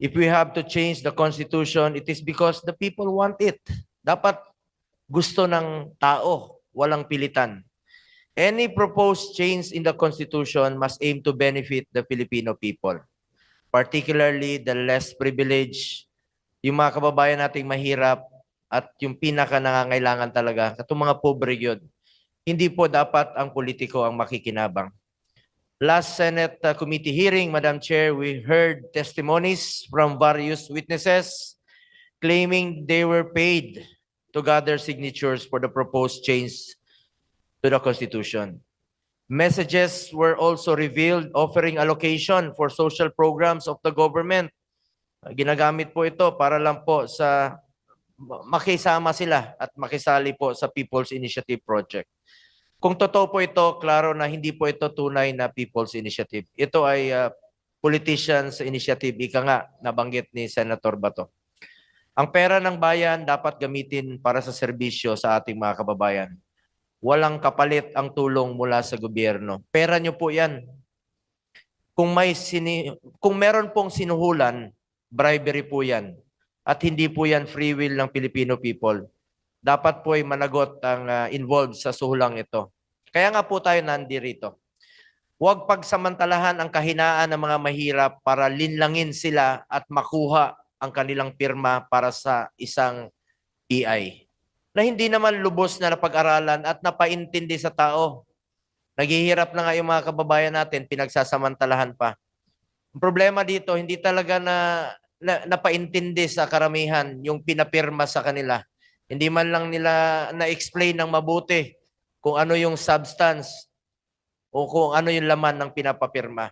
If we have to change the constitution, it is because the people want it. Dapat gusto ng tao, walang pilitan. Any proposed change in the constitution must aim to benefit the Filipino people, particularly the less privileged, yung mga kababayan nating mahirap at yung pinaka nangangailangan talaga, katong mga pobre yun. Hindi po dapat ang politiko ang makikinabang. Last Senate uh, committee hearing, Madam Chair, we heard testimonies from various witnesses claiming they were paid to gather signatures for the proposed change to the Constitution. Messages were also revealed offering allocation for social programs of the government. Uh, Ginagamit po ito para lang po sa ma- makisama sila at makisali po sa People's Initiative Project. Kung totoo po ito, klaro na hindi po ito tunay na People's Initiative. Ito ay uh, politicians initiative, ika nga, nabanggit ni Senator Bato. Ang pera ng bayan dapat gamitin para sa serbisyo sa ating mga kababayan. Walang kapalit ang tulong mula sa gobyerno. Pera nyo po yan. Kung may sini kung meron pong sinuhulan, bribery po yan. At hindi po yan free will ng Filipino people dapat po ay managot ang ah, involved sa suhulang ito. Kaya nga po tayo nandirito. Huwag pagsamantalahan ang kahinaan ng mga mahirap para linlangin sila at makuha ang kanilang pirma para sa isang PI na hindi naman lubos na napag-aralan at napaintindi sa tao. Naghihirap na nga yung mga kababayan natin, pinagsasamantalahan pa. Ang problema dito, hindi talaga na, na napaintindi sa karamihan yung pinapirma sa kanila. Hindi man lang nila na-explain ng mabuti kung ano yung substance o kung ano yung laman ng pinapapirma.